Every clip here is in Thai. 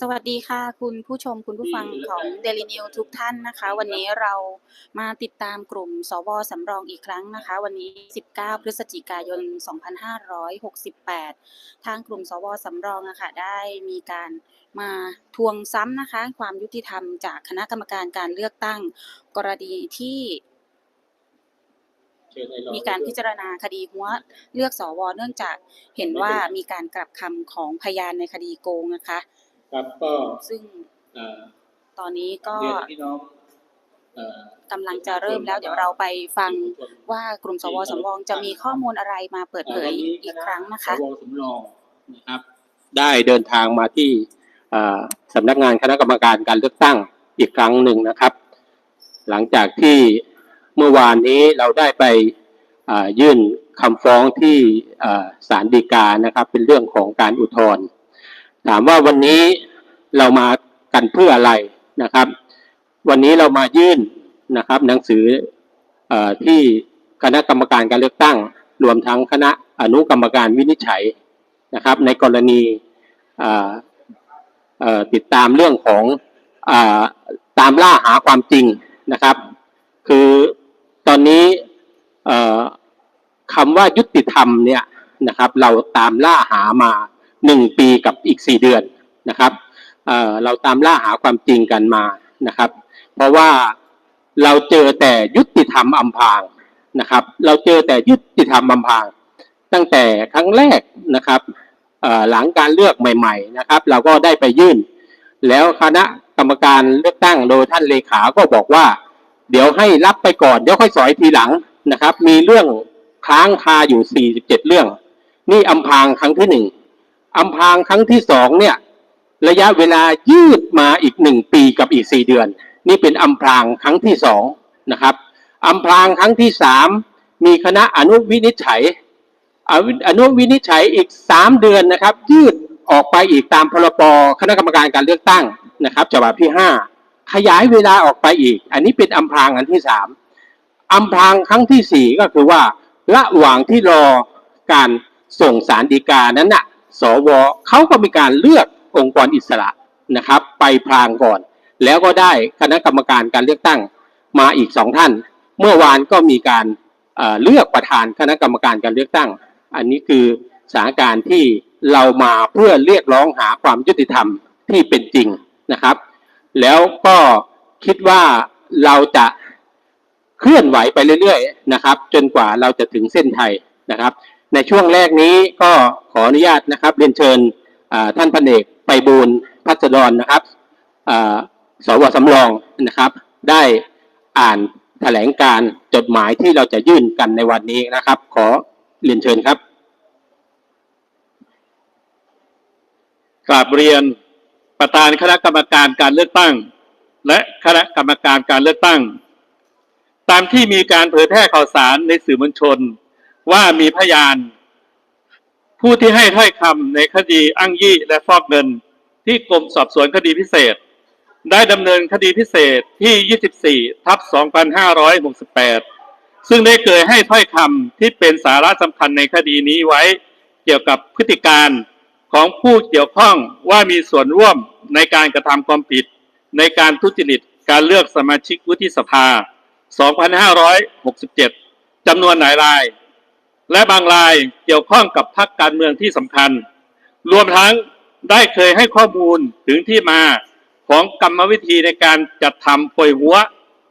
สวัสดีค่ะ คุณผู้ชมคุณผู้ฟังของ Daily News ทุกท่านนะคะ วันนี้เรามาติดตามกลุ่มสวสำรองอีกครั้งนะคะ วันนี้ 19 พฤศจิกายน 2568 ทางกลุ่มสวสำรองอะค่ะได้มีการมาทวงซ้ำนะคะ ความยุติธรรมจากคณะกรรมการการเลือกตั้งกรณีที่มีการพิจารณาคดีหัวเลือกสวเนื่องจากเห็นว่ามีการกลับคำของพยานในคดีโกงนะคะ ครับก็ซึ่งเอ่อตอนนี้ก็เรียนพี่น้องเอ่อกำลังจะเริ่มแล้วเดี๋ยวเราไปฟังว่ากลุ่มสวสำรองจะมีข้อมูลอะไรมาเปิดเผยอีกครั้งนะคะสวสำรองนะครับ ได้เดินทางมาที่เอ่อสำนักงานคณะกรรมการการเลือกตั้งอีกครั้งหนึ่งนะครับ หลังจากที่เมื่อวานนี้เราได้ไปเอ่อยื่นคำฟ้องที่เอ่อศาลฎีกานะครับ เป็นเรื่องของการอุทธรณ์ถามว่าวันนี้ เรามากันเพื่ออะไรนะครับ วันนี้เรามายื่นนะครับ หนังสืออที่คณะกรรมการการเลือกตั้ง รวมทั้งคณะอนุกรรมการวินิจฉัยนะครับ ในกรณีติดตามเรื่องของอตามล่าหาความจริงนะครับ คือตอนนี้คำว่ายุติธรรมเนี่ยนะครับ เราตามล่าหามาหนึ่งปีกับอีกสี่เดือนนะครับ เเราตามล่าหาความจริงกันมานะครับ เพราะว่าเราเจอแต่ยุติธรรมอำพางนะครับ เราเจอแต่ยุติธรรมอำพาง ตั้งแต่ครั้งแรกนะครับหลังการเลือกใหม่ ๆ นะครับ เราก็ได้ไปยื่น แล้วคณะกรรมการเลือกตั้งโดยท่านเลขาก็บอกว่า เดี๋ยวให้รับไปก่อนเดี๋ยวค่อยสอยทีหลังนะครับ มีเรื่องค้างคาอยู่ 47 เรื่อง นี่อำพางครั้งที่หนึ่งอำพางครั้งที่สองเนี่ย ระยะเวลายืดมาอีกหนึ่งปีกับอีกสี่เดือน นี่เป็นอำพรางครั้งที่สองนะครับอำพรางครั้งที่สามมีคณะอนุวินิจฉัยอนุวินิจฉัยอีกสามเดือนนะครับ ยืดออกไปอีกตามพรบคณะกรรมการการเลือกตั้งนะครับฉบับที่ห้าขยายเวลาออกไปอีก อันนี้เป็นอำพรางอันที่สามอำพรางครั้งที่สี่ก็คือว่าระหว่างที่รอการส่งสารดีกานั้นน่ะสวเขาก็มีการเลือก องค์กรอิสระนะครับ ไปพรางก่อน แล้วก็ได้คณะกรรมการการเลือกตั้งมาอีกสองท่าน เมื่อวานก็มีการเอ่อเลือกประธานคณะกรรมการการเลือกตั้ง อันนี้คือสถานการณ์ที่เรามาเพื่อเรียกร้องหาความยุติธรรมที่เป็นจริงนะครับ แล้วก็คิดว่าเราจะเคลื่อนไหวไปเรื่อยๆนะครับ จนกว่าเราจะถึงเส้นชัยนะครับ ในช่วงแรกนี้ก็ขออนุญาตนะครับเรียนเชิญท่านพันเอก ไปบูลพัสดรนะครับอ่าสวสำรองนะครับ ได้อ่านแถลงการจดหมายที่เราจะยื่นกันในวันนี้นะครับ ขอเรียนเชิญครับกราบเรียนประธานคณะกรรมการการเลือกตั้ง และคณะกรรมการการเลือกตั้ง ตามที่มีการเผยแพร่ข่าวสารในสื่อมวลชน ว่ามีพยาน ผู้ที่ให้ถ้อยคำในคดีอ้างยี่และฟอกเงิน ที่กรมสอบสวนคดีพิเศษ ได้ดำเนินคดีพิเศษที่ 24 ทับ 2568 ซึ่งได้เคยให้ถ้อยคำที่เป็นสาระสำคัญในคดีนี้ไว้ เกี่ยวกับพฤติการของผู้เกี่ยวข้องว่ามีส่วนร่วมในการกระทำความผิด ในการทุจริตการเลือกสมาชิกวุฒิสภา 2567 จำนวนหลายราย และบางรายเกี่ยวข้องกับพรรคการเมืองที่สำคัญ รวมทั้งได้เคยให้ข้อมูลถึงที่มาของกรรมวิธีในการจัดทำโพยหัว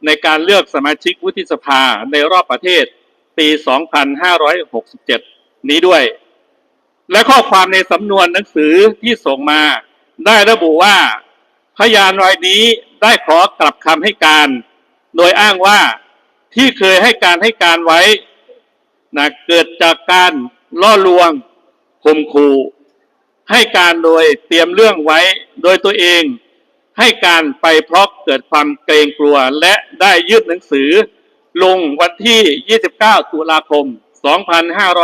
ในการเลือกสมาชิกวุฒิสภาในรอบประเทศปี 2567 นี้ด้วย และข้อความในสำนวนหนังสือที่ส่งมา ได้ระบุว่า พยานรายนี้ได้ขอกลับคำให้การ โดยอ้างว่าที่เคยให้การให้การไว้ นะเกิดจากการล่อลวงข่มขู่ให้การโดยเตรียมเรื่องไว้โดยตัวเอง ให้การไปเพราะเกิดความเกรงกลัวและได้ยื่นหนังสือ ลงวันที่ 29 ตุลาคม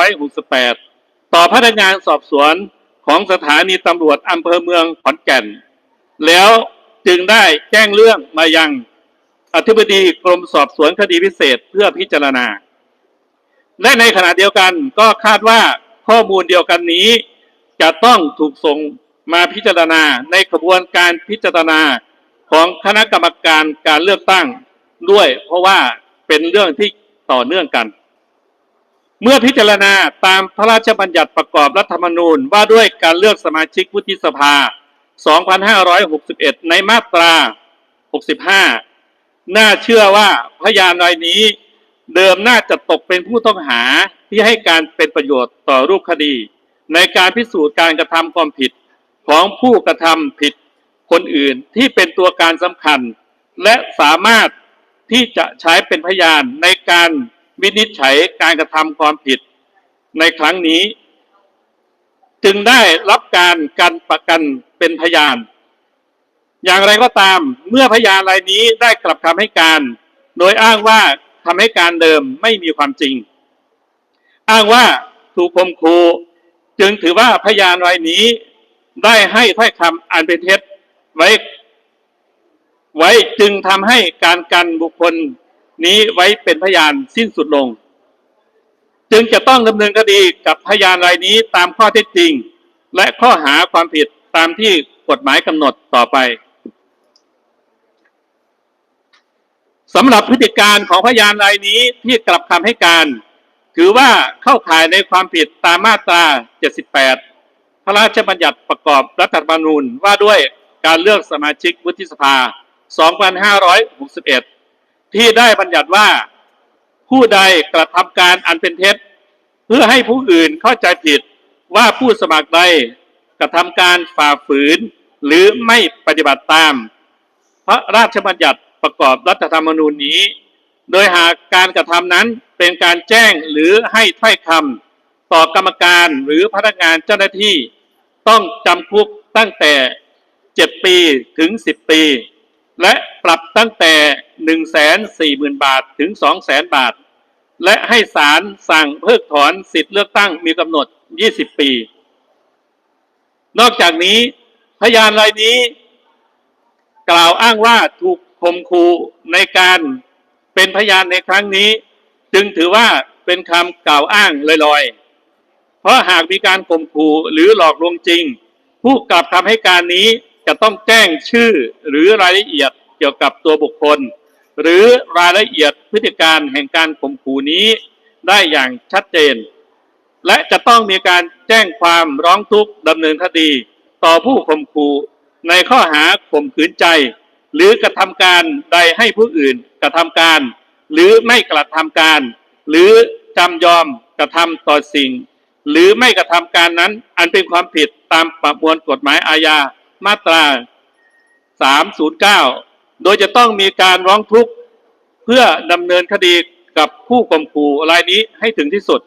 2568 ต่อพนักงานสอบสวนของสถานีตำรวจอำเภอเมืองขอนแก่น แล้วจึงได้แจ้งเรื่องมายังอธิบดีกรมสอบสวนคดีพิเศษเพื่อพิจารณา และในขณะเดียวกันก็คาดว่าข้อมูลเดียวกันนี้ จะต้องถูกส่งมาพิจารณาในกระบวนการพิจารณาของคณะกรรมการการเลือกตั้งด้วย เพราะว่าเป็นเรื่องที่ต่อเนื่องกัน เมื่อพิจารณาตามพระราชบัญญัติประกอบรัฐธรรมนูญว่าด้วยการเลือกสมาชิกวุฒิสภา 2561 ในมาตรา 65 น่าเชื่อว่าพยานรายนี้ เดิมน่าจะตกเป็นผู้ต้องหาที่ให้การเป็นประโยชน์ต่อรูปคดี ในการพิสูจน์การกระทำความผิดของผู้กระทำผิดคนอื่นที่เป็นตัวการสำคัญ และสามารถที่จะใช้เป็นพยานในการวินิจฉัยการกระทำความผิด ในครั้งนี้ จึงได้รับการกันประกันเป็นพยาน อย่างไรก็ตามเมื่อพยานรายนี้ได้กลับคำให้การ โดยอ้างว่า คำให้การเดิมไม่มีความจริง อ้างว่าถูกคมคูจึงถือว่าพยานรายนี้ได้ให้ถ้อยคำอันเป็นเท็จไว้ ไว้จึงทำให้การกันบุคคลนี้ไว้เป็นพยานสิ้นสุดลง จึงจะต้องดำเนินคดีกับพยานรายนี้ตามข้อเท็จจริง และข้อหาความผิดตามที่กฎหมายกำหนดต่อไป สำหรับพฤติการของพยานรายนี้ที่กลับคำให้การ ถือว่าเข้าข่ายในความผิดตามมาตรา 78 พระราชบัญญัติประกอบรัฐธรรมนูญว่าด้วยการเลือกสมาชิกวุฒิสภา 2561 ที่ได้บัญญัติว่า ผู้ใดกระทำการอันเป็นเท็จ เพื่อให้ผู้อื่นเข้าใจผิดว่าผู้สมัครใดกระทำการฝ่าฝืน หรือไม่ปฏิบัติตาม พระราชบัญญัติ ประกอบรัฐธรรมนูญนี้ โดยหากการกระทำนั้นเป็นการแจ้งหรือให้ถ้อยคำต่อกรรมการหรือพนักงานเจ้าหน้าที่ ต้องจำคุกตั้งแต่7ปีถึง10ปี และปรับตั้งแต่1 4 0 0 0 0บาทถึง2 0 0 0 0 0บาท และให้ศาลสั่งเพิกถอนสิทธิเลือกตั้งมีกำหนด 20 ปี นอกจากนี้พยานรายนี้ กล่าวอ้างว่าถูก ข่มขู่ในการเป็นพยานในครั้งนี้ จึงถือว่าเป็นคำกล่าวอ้างลอยๆ เพราะหากมีการข่มขู่หรือหลอกลวงจริง ผู้กลับคำให้การนี้จะต้องแจ้งชื่อหรือรายละเอียดเกี่ยวกับตัวบุคคล หรือรายละเอียดพฤติการแห่งการข่มขู่นี้ได้อย่างชัดเจน และจะต้องมีการแจ้งความร้องทุกข์ดำเนินคดี ต่อผู้ข่มขู่ในข้อหาข่มขืนใจ หรือกระทำการใดให้ผู้อื่นกระทำการ หรือไม่กระทำการ หรือจำยอมกระทำต่อสิ่ง หรือไม่กระทำการนั้น อันเป็นความผิดตามประมวลกฎหมายอาญามาตรา 309 โดยจะต้องมีการร้องทุกข์เพื่อดำเนินคดีกับผู้ข่มขู่รายนี้ให้ถึงที่สุด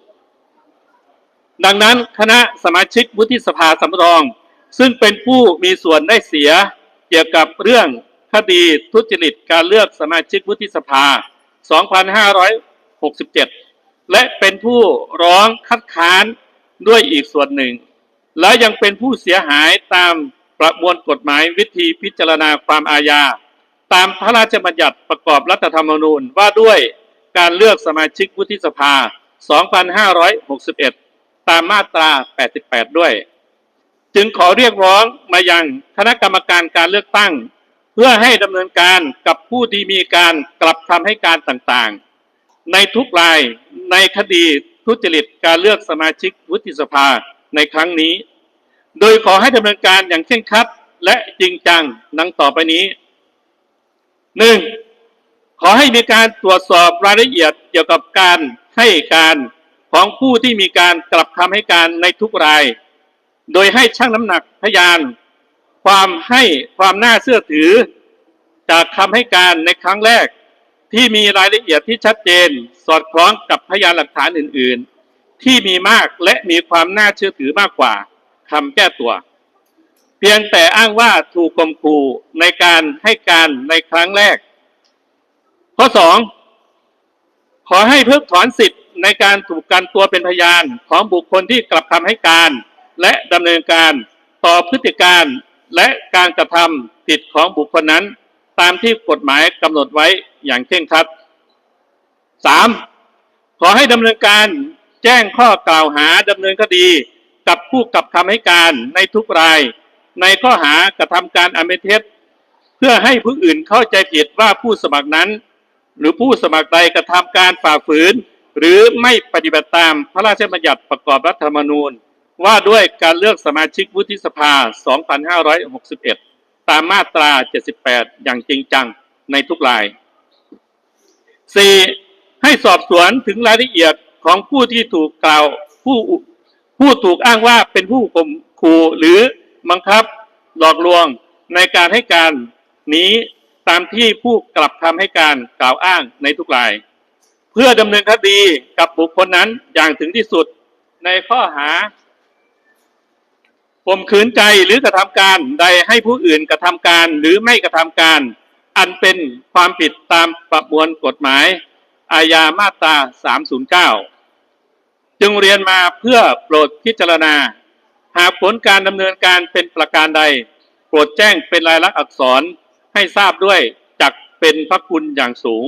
ดังนั้นคณะสมาชิกวุฒิสภาสำรอง ซึ่งเป็นผู้มีส่วนได้เสียเกี่ยวกับเรื่อง คดีทุจริตการเลือกสมาชิกวุฒิสภา 2567 และเป็นผู้ร้องคัดค้านด้วยอีกส่วนหนึ่ง และยังเป็นผู้เสียหายตามประมวลกฎหมายวิธีพิจารณาความอาญา ตามพระราชบัญญัติประกอบรัฐธรรมนูญว่าด้วยการเลือกสมาชิกวุฒิสภา 2561 ตามมาตรา 88 ด้วย จึงขอเรียกร้องมายังคณะกรรมการการเลือกตั้ง พื่อให้ดำเนินการกับผู้ที่มีการกลับคำให้การต่างๆ ในทุกรายในคดีทุจริตการเลือกสมาชิกวุฒิสภาในครั้งนี้ โดยขอให้ดำเนินการอย่างเคร่งครัดและจริงจังดังต่อไปนี้หนึ่งขอให้มีการตรวจสอบรายละเอียดเกี่ยวกับการให้การของผู้ที่มีการกลับคำให้การในทุกราย โดยให้ชั่งน้ำหนักพยาน ความให้ความน่าเชื่อถือ จากคำให้การในครั้งแรก ที่มีรายละเอียดที่ชัดเจน สอดคล้องกับพยานหลักฐานอื่น ๆ ที่มีมากและมีความน่าเชื่อถือมากกว่าคำแก้ตัว เพียงแต่อ้างว่าถูกข่มขู่ในการให้การในครั้งแรก ข้อสองขอให้เพิกถอนสิทธิ์ในการถูกกันตัวเป็นพยานของบุคคลที่กลับคำให้การ และดำเนินการต่อพฤติการ และการกระทำผิดของบุคคลนั้น ตามที่กฎหมายกำหนดไว้อย่างเคร่งครัดสามขอให้ดำเนินการแจ้งข้อกล่าวหาดำเนินคดีกับผู้กับคำให้การในทุกราย ในข้อหากระทำการอเป็นเท็จเพื่อให้ผู้อื่นเข้าใจผิดว่าผู้สมัครนั้น หรือผู้สมัครใดกระทำการฝ่าฝืน หรือไม่ปฏิบัติตามพระราชบัญญัติประกอบรัฐธรรมนูญ ว่าด้วยการเลือกสมาชิกวุฒิสภา 2561 ตามมาตรา 78 อย่างจริงจังในทุกราย 4. ให้สอบสวนถึงรายละเอียดของผู้ที่ถูกกล่าวผู้ผู้ถูกอ้างว่าเป็นผู้ข่มขู่หรือบังคับหลอกลวงในการให้การนี้ตามที่ผู้กลับคำให้การกล่าวอ้างในทุกราย เพื่อดำเนินคดีกับบุคคลนั้นอย่างถึงที่สุดในข้อหา ข่มขืนใจหรือกระทำการใดให้ผู้อื่นกระทำการหรือไม่กระทำการ อันเป็นความผิดตามประมวลกฎหมาย อาญามาตรา 309 จึงเรียนมาเพื่อโปรดพิจารณา หากผลการดำเนินการเป็นประการใด โปรดแจ้งเป็นลายลักษณ์อักษรให้ทราบด้วยจักเป็นพระคุณอย่างสูง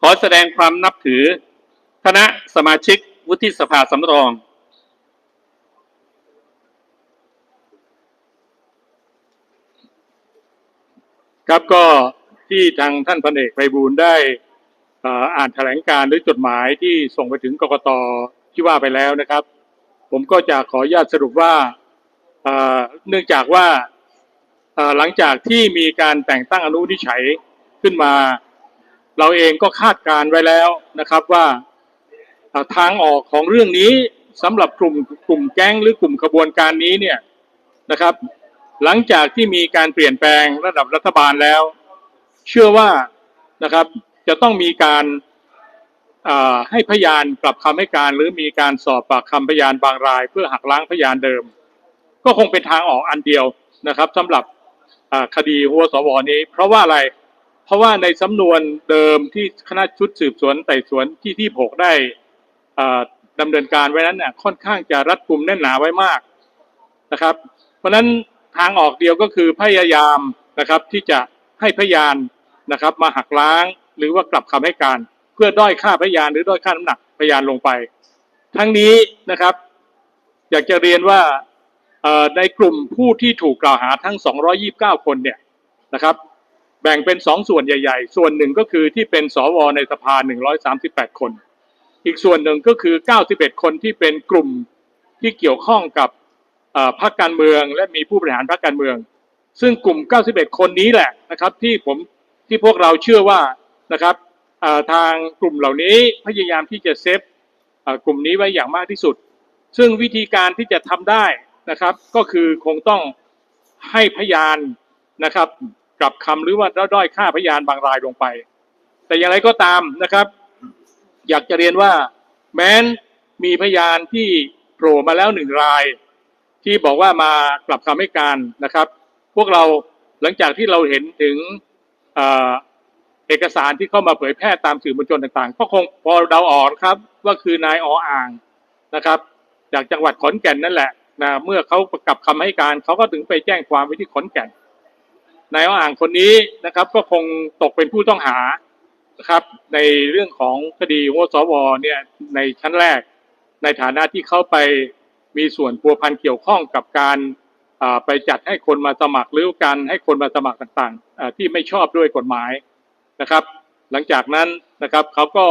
ขอแสดงความนับถือ คณะสมาชิกวุฒิสภาสำรอง ครับก็ที่ทางท่านพันเอกไพบูลย์ได้เอ่ออ่านแถลงการณ์หรือจดหมายที่ส่งไปถึงกกตที่ว่าไปแล้วนะครับ ผมก็จะขออนุญาตสรุปว่าเอ่อเนื่องจากว่าเอ่อหลังจากที่มีการแต่งตั้งอนุนิจฉัยขึ้นมา เราเองก็คาดการณ์ไว้แล้วนะครับว่าเอ่อทางออกของเรื่องนี้สำหรับกลุ่มกลุ่มแก๊งหรือกลุ่มขบวนการนี้เนี่ยนะครับ หลังจากที่มีการเปลี่ยนแปลงระดับรัฐบาลแล้ว เชื่อว่านะครับจะต้องมีการให้พยานกลับคำให้การ หรือมีการสอบปากคำพยานบางราย เพื่อหักล้างพยานเดิม ก็คงเป็นทางออกอันเดียวนะครับสำหรับคดีหัวสวนี้ เพราะว่าอะไร เพราะว่าในสำนวนเดิมที่คณะชุดสืบสวนไต่สวนที่ที่หกได้ดำเนินการไว้นั้นเนี่ยค่อนข้างจะรัดกุมแน่นหนาไว้มากนะครับ เพราะนั้น ทางออกเดียวก็คือพยายามนะครับที่จะให้พยานนะครับ มาหักล้างหรือว่ากลับคำให้การ เพื่อด้อยค่าพยานหรือด้อยค่าน้ำหนักพยานลงไป ทั้งนี้นะครับ อยากจะเรียนว่าในกลุ่มผู้ที่ถูกกล่าวหาทั้ง 229 คนเนี่ยนะครับแบ่งเป็นสองส่วนใหญ่ ๆ ส่วนหนึ่งก็คือที่เป็นสวในสภา 138 คน อีกส่วนหนึ่งก็คือ 91 คนที่เป็นกลุ่มที่เกี่ยวข้องกับ พรรคการเมือง และมีผู้บริหารพรรคการเมือง ซึ่งกลุ่ม 91 คนนี้แหละนะครับ ที่ผมที่พวกเราเชื่อว่านะครับทางกลุ่มเหล่านี้พยายามที่จะเซฟกลุ่มนี้ไว้อย่างมากที่สุด ซึ่งวิธีการที่จะทำได้นะครับ ก็คือคงต้องให้พยานนะครับกลับคำหรือว่าด้อยค่าพยานบางรายลงไป แต่อย่างไรก็ตามนะครับ อยากจะเรียนว่าแม้นมีพยานที่โผล่มาแล้วหนึ่งราย ที่บอกว่ามากลับคำให้การนะครับ พวกเราหลังจากที่เราเห็นถึงเอ่อเอกสารที่เข้ามาเผยแพร่ตามสื่อมวลชนต่างๆ ก็คงพอเดาออกครับว่าคือนายออ่างนะครับ จากจังหวัดขอนแก่นนั่นแหละนะเมื่อเขากลับคำให้การเขาก็ถึงไปแจ้งความไว้ที่ขอนแก่นนายออ่างคนนี้นะครับ ก็คงตกเป็นผู้ต้องหานะครับ ในเรื่องของคดีหัวสวเนี่ยในชั้นแรกในฐานะที่เขาไป มีส่วนพัวพันเกี่ยวข้องกับการไปจัดให้คนมาสมัครหรือการให้คนมาสมัครต่างๆ ที่ไม่ชอบด้วยกฎหมายนะครับ หลังจากนั้นนะครับเขาก็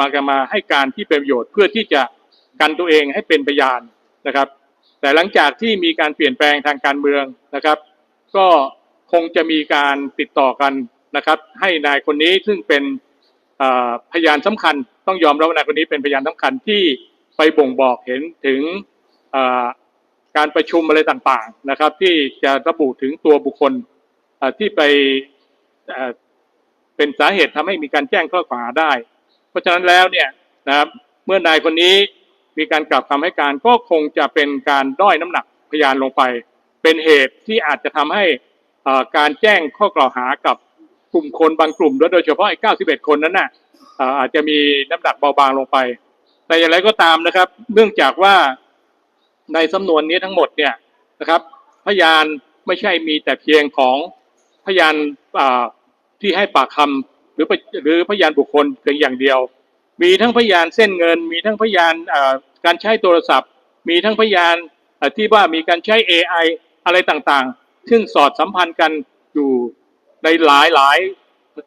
มากันมาให้การที่เป็นประโยชน์เพื่อที่จะกันตัวเองให้เป็นพยานนะครับ แต่หลังจากที่มีการเปลี่ยนแปลงทางการเมืองนะครับ ก็คงจะมีการติดต่อกันนะครับ ให้นายคนนี้ซึ่งเป็น พยานสำคัญต้องยอมรับว่านายคนนี้เป็นพยานสำคัญที่ไปบ่งบอกเห็นถึงการประชุมอะไรต่างๆนะครับ ที่จะระบุถึงตัวบุคคลที่ไปเป็นสาเหตุทำให้มีการแจ้งข้อกล่าวหาได้ เพราะฉะนั้นแล้วเนี่ยนะครับเมื่อนายคนนี้มีการกลับคำให้การก็คงจะเป็นการด้อยน้ำหนักพยานลงไป เป็นเหตุที่อาจจะทำให้การแจ้งข้อกล่าวหากับ กลุ่มคนบางกลุ่มโดยเฉพาะไอ้91 คนนั้นน่ะอาจจะมีน้ำหนักเบาบางลงไป แต่อย่างไรก็ตามนะครับ เนื่องจากว่าในสำนวนนี้ทั้งหมดเนี่ยนะครับ พยานไม่ใช่มีแต่เพียงของพยานที่ให้ปากคำหรือหรือพยานบุคคลเพียงอย่างเดียว มีทั้งพยานเส้นเงิน มีทั้งพยานการใช้โทรศัพท์ มีทั้งพยานที่ว่ามีการใช้ AI อะไรต่างๆ ซึ่งสอดสัมพันธ์กันอยู่ ในหลายหลาย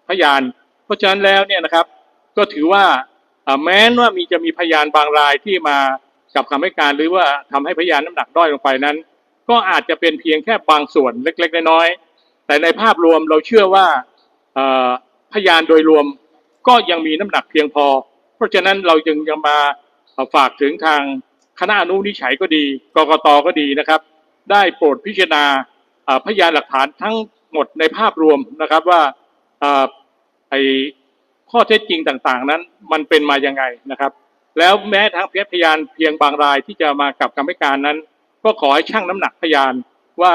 พยาน เพราะฉะนั้นแล้วเนี่ยนะครับ ก็ถือว่าแม้ว่ามีจะมีพยานบางรายที่มากับคำให้การหรือว่าทำให้พยานน้ำหนักด้อยลงไปนั้น ก็อาจจะเป็นเพียงแค่บางส่วนเล็ก ๆ น้อยๆแต่ในภาพรวมเราเชื่อว่าพยานโดยรวมก็ยังมีน้ำหนักเพียงพอ เพราะฉะนั้นเราจึงยังมาฝากถึงทางคณะอนุนิจฉัยก็ดีกกตก็ดีนะครับ ได้โปรดพิจารณาพยานหลักฐานทั้ง หมดในภาพรวมนะครับว่าเอ่อไอข้อเท็จจริงต่างๆ นั้นมันเป็นมายังไงนะครับ แล้วแม้ทั้งพยานเพียงบางรายที่จะมากับคำให้การนั้น ก็ขอให้ชั่งน้ำหนักพยานว่า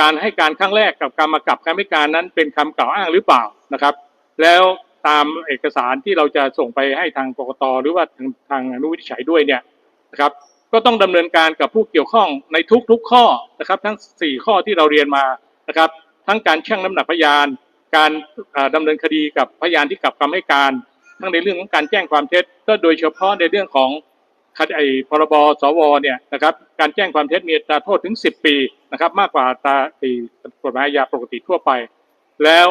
การให้การครั้งแรกกับการมากับคำให้การนั้น เป็นคำกล่าวอ้างหรือเปล่านะครับ แล้วตามเอกสารที่เราจะส่งไปให้ทางกกตหรือว่าทางทางอนุวิจัยด้วยเนี่ยนะครับ ก็ต้องดำเนินการกับผู้เกี่ยวข้องในทุกๆข้อนะครับ ทั้ง 4 ข้อที่เราเรียนมานะครับ ทั้งการชั่งน้ำหนักพยาน การเอ่อดำเนินคดีกับพยานที่กลับคำให้การ ทั้งในเรื่องของการแจ้งความเท็จ ก็โดยเฉพาะในเรื่องของคดีไอพรบสวเนี่ยนะครับการแจ้งความเท็จมีอัตราโทษถึง 10 ปีนะครับมากกว่าตาไอ้กฎหมายอาญาปกติทั่วไป แล้ว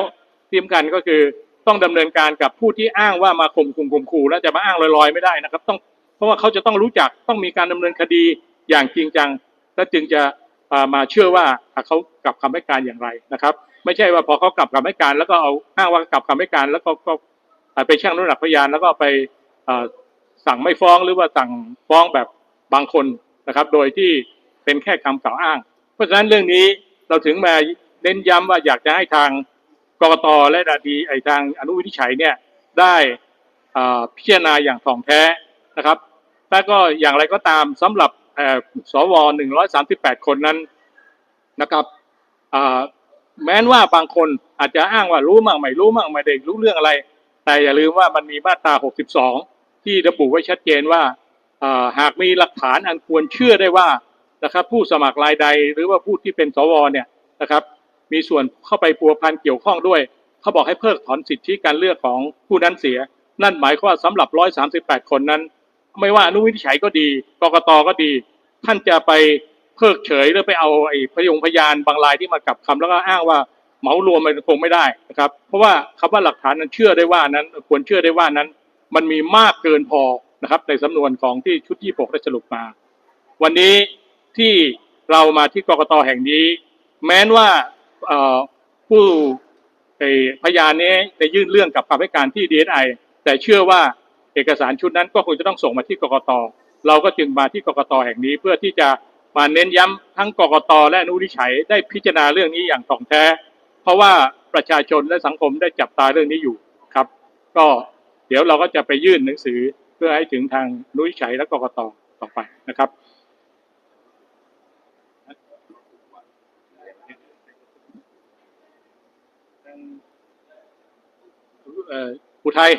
ที่สำคัญก็คือต้องดำเนินการกับผู้ที่อ้างว่ามาข่มขู่ข่มขู่แล้วจะมาอ้างลอยๆไม่ได้นะครับต้องเพราะว่าเขาจะต้องรู้จักต้องมีการดำเนินคดีอย่างจริงจังและจึงจะ มาเชื่อว่าเขากลับคำให้การอย่างไรนะครับ ไม่ใช่ว่าพอเขากลับคำให้การ แล้วก็เอาอ้างว่ากลับคำให้การ แล้วก็ก็ไปชั่งน้ำหนักพยานแล้วก็ไปสั่งไม่ฟ้องหรือว่าสั่งฟ้องแบบบางคนนะครับ โดยที่เป็นแค่คำกล่าวอ้าง เพราะฉะนั้นเรื่องนี้เราถึงมาเน้นย้ำว่าอยากจะให้ทางกรกตและดาดีไอทางอนุวินิจฉัยเนี่ยได้พิจารณาอย่างถ่องแท้นะครับแต่ก็อย่างไรก็ตามสำหรับ เอ่งร้อยสว138คนนั้นนะครับแม้นว่าบางคนอาจจะอ้างว่ารู้มั่งไม่รู้มั่งไม่ได้รู้เรื่องอะไร แต่อย่าลืมว่ามันมีมาตรา 62 ที่ระบุไว้ชัดเจนว่าหากมีหลักฐานอันควรเชื่อได้ว่านะครับผู้สมัครรายใดหรือว่าผู้ที่เป็นสวเนี่ยนะครับ มีส่วนเข้าไปพัวพันเกี่ยวข้องด้วย เขาบอกให้เพิกถอนสิทธิการเลือกของผู้นั้นเสีย นั่นหมายความว่าสำหรับ 138 คนนั้น ไม่ว่าอนุวินิจฉัยก็ดีกกตก็ดี ท่านจะไปเพิกเฉยหรือไปเอาไอ้พยงพยานบางรายที่มากลับคำแล้วก็อ้างว่าเหมารวมมันคงไม่ได้นะครับ เพราะว่าคำว่าหลักฐานนั้นเชื่อได้ว่านั้น ควรเชื่อได้ว่านั้น มันมีมากเกินพอนะครับ ในสำนวนของที่ชุดที่6ได้สรุปมา วันนี้ที่เรามาที่กกตแห่งนี้ แม้นว่าผู้พยานนี้จะยื่นเรื่องกับคำให้การที่ดีเอสไอแต่เชื่อว่า เอกสารชุดนั้นก็คงจะต้องส่งมาที่กกต เราก็จึงมาที่กกตแห่งนี้เพื่อที่จะมาเน้นย้ำทั้งกกต และอนุวินิจฉัยได้พิจารณาเรื่องนี้อย่างถ่องแท้ เพราะว่าประชาชนและสังคมได้จับตาเรื่องนี้อยู่ครับ ก็เดี๋ยวเราก็จะไปยื่นหนังสือเพื่อให้ถึงทางอนุวินิจฉัยและกกตต่อไปนะครับอ่ออุทัย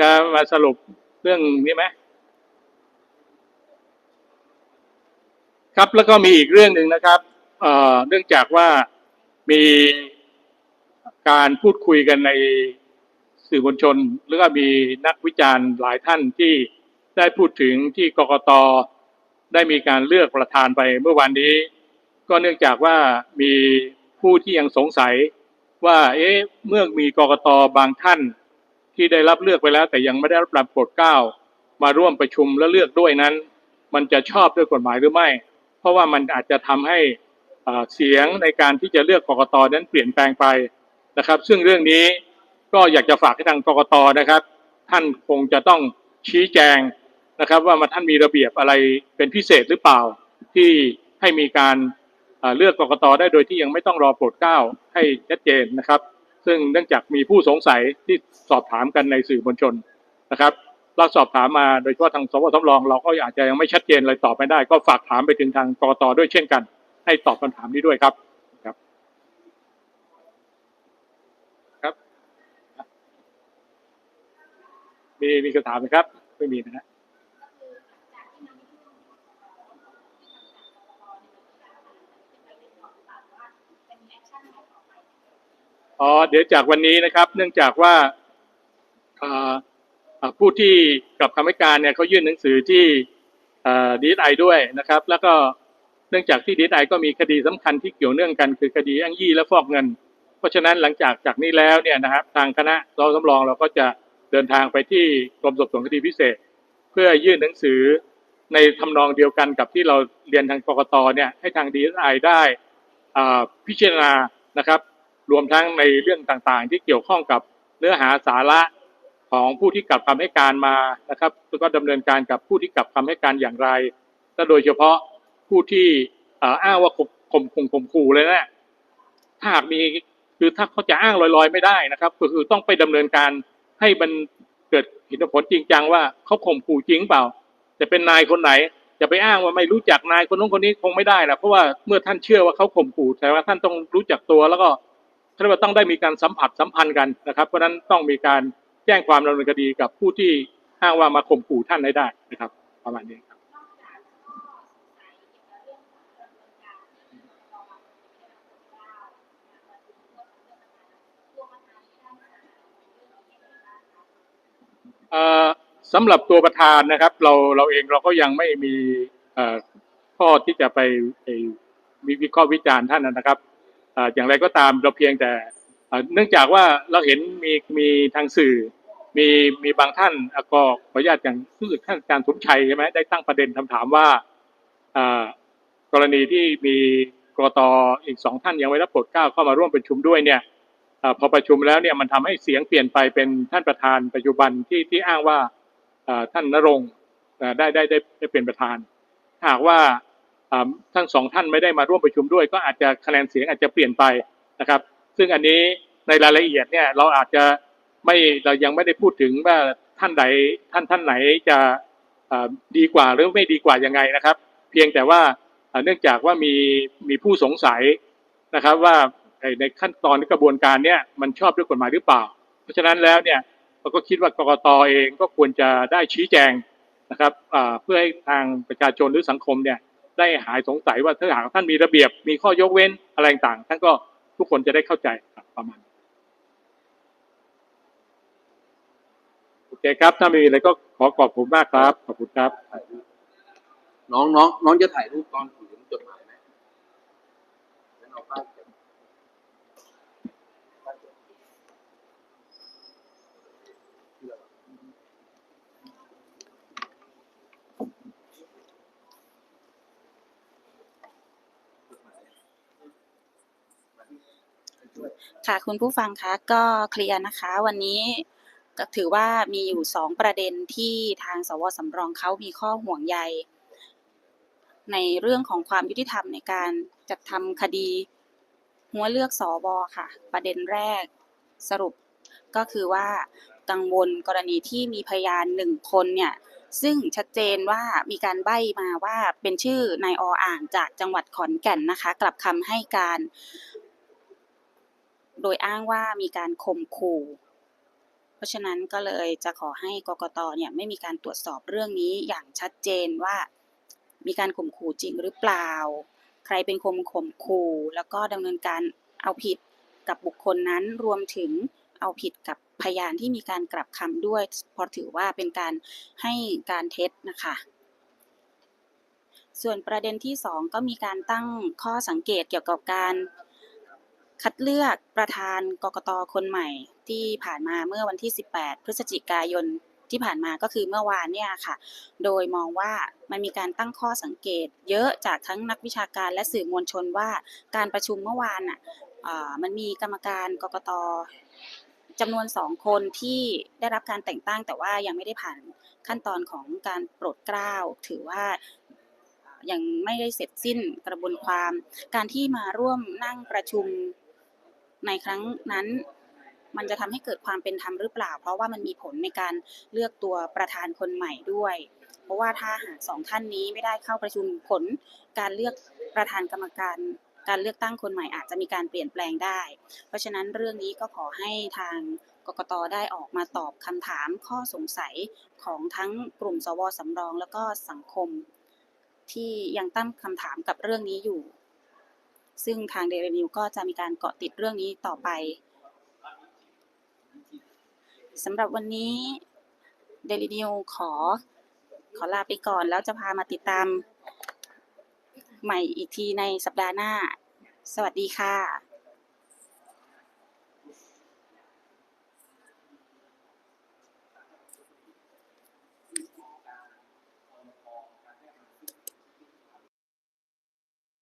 จะมาสรุปเรื่องนี้ไหมครับแล้วก็มีอีกเรื่องหนึ่งนะครับเอ่อเนื่องจากว่ามีการพูดคุยกันในสื่อมวลชนหรือว่ามีนักวิจารณ์หลายท่านที่ได้พูดถึงที่กกตได้มีการเลือกประธานไปเมื่อวานนี้ ก็เนื่องจากว่ามีผู้ที่ยังสงสัยว่าเอ๊ะเมื่อมีกกตบางท่าน ที่ได้รับเลือกไปแล้ว แต่ยังไม่ได้รับรับโปรดเกล้ามาร่วมประชุมและเลือกด้วยนั้น มันจะชอบด้วยกฎหมายหรือไม่ เพราะว่ามันอาจจะทำให้เสียงในการที่จะเลือกกกตนั้นเปลี่ยนแปลงไปนะครับ ซึ่งเรื่องนี้ก็อยากจะฝากให้ทางกกตนะครับ ท่านคงจะต้องชี้แจงนะครับ ว่ามาท่านมีระเบียบอะไรเป็นพิเศษหรือเปล่า ที่ให้มีการเลือกกกตได้โดยที่ยังไม่ต้องรอโปรดเกล้าให้ชัดเจนนะครับ ซึ่งเนื่องจากมีผู้สงสัยที่สอบถามกันในสื่อมวลชนนะครับเราสอบถามมาโดยเฉพาะทางสวสำรอง เราก็อาจจะยังไม่ชัดเจนเลยตอบไม่ได้ ก็ฝากถามไปถึงทางกกตด้วยเช่นกัน ให้ตอบคำถามนี้ด้วยครับครับครับ มีมีคำถามไหมครับ ไม่มีนะฮะ อ๋อเดี๋ยวจากวันนี้นะครับ เนื่องจากว่าผู้ที่กับคำให้การเนี่ยเขายื่นหนังสือที่ดีไอด้วยนะครับ แล้วก็เนื่องจากที่ดีไอก็มีคดีสำคัญที่เกี่ยวเนื่องกัน คือคดีอ้างยี่และฟอกเงิน เพราะฉะนั้นหลังจากจากนี้แล้วเนี่ยนะครับทางคณะเราสำรองเราก็จะเดินทางไปที่กรมสอบสวนคดีพิเศษ เพื่อยื่นหนังสือในทำนองเดียวกันกับที่เราเรียนทางกกตเนี่ยให้ทางดีไอได้พิจารณานะครับ รวมทั้งในเรื่องต่างๆ ที่เกี่ยวข้องกับเนื้อหาสาระของผู้ที่กลับคำให้การมานะครับแล้วก็ดำเนินการกับผู้ที่กลับคำให้การอย่างไรและโดยเฉพาะผู้ที่อ้างว่าข่มข่มข่มข่มขู่เลยนะถ้าหากมีคือถ้าเขาจะอ้างลอยๆไม่ได้นะครับ ก็คือต้องไปดำเนินการให้มันเกิดเหตุผลจริงจังว่าเขาข่มขู่จริงเปล่า จะเป็นนายคนไหน จะไปอ้างว่าไม่รู้จักนายคนนู้นคนนี้คงไม่ได้นะเพราะว่าเมื่อท่านเชื่อว่าเขาข่มขู่แต่ว่าท่านต้องรู้จักตัวแล้วก็ ท่านว่าต้องได้มีการสัมผัสสัมพันธ์กันนะครับ เพราะฉะนั้นต้องมีการแจ้งความดำเนินคดีกับผู้ที่อ้างว่ามาข่มขู่ท่านให้ได้นะครับ ประมาณนี้ครับสำหรับตัวประธานนะครับ เราเราเองเราก็ยังไม่มีข้อที่จะไปวิเคราะห์วิจารณ์ท่านนะครับ อย่างไรก็ตามเราเพียงแต่เนื่องจากว่าเราเห็นมีมีทางสื่อ มีมีบางท่านอก็ขออนุญาตอย่างรู้สึกท่านอาจารย์สมชัยใช่ไหมได้ตั้งประเด็นคำถามว่ากรณีที่มีกรตอีกสองท่านยังไม่รับโปรดเกล้าเข้ามาร่วมประชุมด้วยเนี่ยอพอประชุมแล้วเนี่ยมันทำให้เสียงเปลี่ยนไปเป็นท่านประธานปัจจุบันที่ที่อ้างว่าท่านนรงได้ได้ได้ได้เป็นประธาน หากว่า ทั้งสองท่านไม่ได้มาร่วมประชุมด้วย ก็อาจจะคะแนนเสียงอาจจะเปลี่ยนไปนะครับ ซึ่งอันนี้ในรายละเอียดเนี่ยเราอาจจะไม่เรายังไม่ได้พูดถึงว่าท่านใดท่านท่านไหนจะดีกว่าหรือไม่ดีกว่ายังไงนะครับ เพียงแต่ว่าเนื่องจากว่ามีมีผู้สงสัยนะครับว่าในขั้นตอนในกระบวนการเนี่ยมันชอบด้วยกฎหมายหรือเปล่า เพราะฉะนั้นแล้วเนี่ยเราก็คิดว่ากรกตเองก็ควรจะได้ชี้แจงนะครับเพื่อให้ทางประชาชนหรือสังคมเนี่ย ได้หายสงสัยว่าถ้าหากท่านมีระเบียบมีข้อยกเว้นอะไรต่างท่านก็ทุกคนจะได้เข้าใจประมาณโอเคครับ ถ้าไม่มีอะไรก็ขอขอบคุณมากครับ ขอบคุณครับ น้องน้องน้องจะถ่ายรูปตอนถือจดหมายไหมงั้นเอาป้ายเก็บ ค่ะคุณผู้ฟังคะก็เคลียร์นะคะ วันนี้ก็ถือว่ามีอยู่สองประเด็นที่ทางสวสำรองเขามีข้อห่วงใย ในเรื่องของความยุติธรรมในการจัดทำคดี หัวเลือกสวค่ะ ประเด็นแรกสรุปก็คือว่ากังวลกรณีที่มีพยานหนึ่งคนเนี่ย ซึ่งชัดเจนว่ามีการใบ้มาว่าเป็นชื่อนายออ่างจากจังหวัดขอนแก่นนะคะ กลับคำให้การ โดยอ้างว่ามีการข่มขู่ เพราะฉะนั้นก็เลยจะขอให้กกตเนี่ยไม่มีการตรวจสอบเรื่องนี้อย่างชัดเจนว่า มีการข่มขู่จริงหรือเปล่า ใครเป็นคนข่มขู่ แล้วก็ดำเนินการเอาผิดกับบุคคลนั้นรวมถึงเอาผิดกับพยานที่มีการกลับคำด้วยเพราะถือว่าเป็นการให้การเท็จนะคะ ส่วนประเด็นที่สองก็มีการตั้งข้อสังเกตเกี่ยวกับการ คัดเลือกประธานกกตคนใหม่ที่ผ่านมาเมื่อวันที่ 18 พฤศจิกายนที่ผ่านมาก็คือเมื่อวานเนี่ยค่ะ โดยมองว่ามันมีการตั้งข้อสังเกต เยอะจากทั้งนักวิชาการและสื่อมวลชนว่าการประชุมเมื่อวานน่ะมันมีกรรมการกกตจำนวนสองคนที่ได้รับการแต่งตั้งแต่ว่ายังไม่ได้ผ่านขั้นตอนของการโปรดเกล้าถือว่ายังไม่ได้เสร็จสิ้นกระบวนความ การที่มาร่วมนั่งประชุม ในครั้งนั้น มันจะทำให้เกิดความเป็นธรรมหรือเปล่า เพราะว่ามันมีผลในการเลือกตัวประธานคนใหม่ด้วย เพราะว่าถ้าหากสองท่านนี้ไม่ได้เข้าประชุมผลการเลือกประธานกรรมการการเลือกตั้งคนใหม่อาจจะมีการเปลี่ยนแปลงได้ เพราะฉะนั้นเรื่องนี้ก็ขอให้ทางกกตได้ออกมาตอบคำถามข้อสงสัยของทั้งกลุ่มสวสำรอง แล้วก็สังคม ที่ยังตั้งคำถามกับเรื่องนี้อยู่ ซึ่งทางเดลินิวก็จะมีการเกาะติดเรื่องนี้ต่อไปสำหรับวันนี้เดลินิวขอขอลาไปก่อน แล้วจะพามาติดตามใหม่อีกทีในสัปดาห์หน้า สวัสดีค่ะ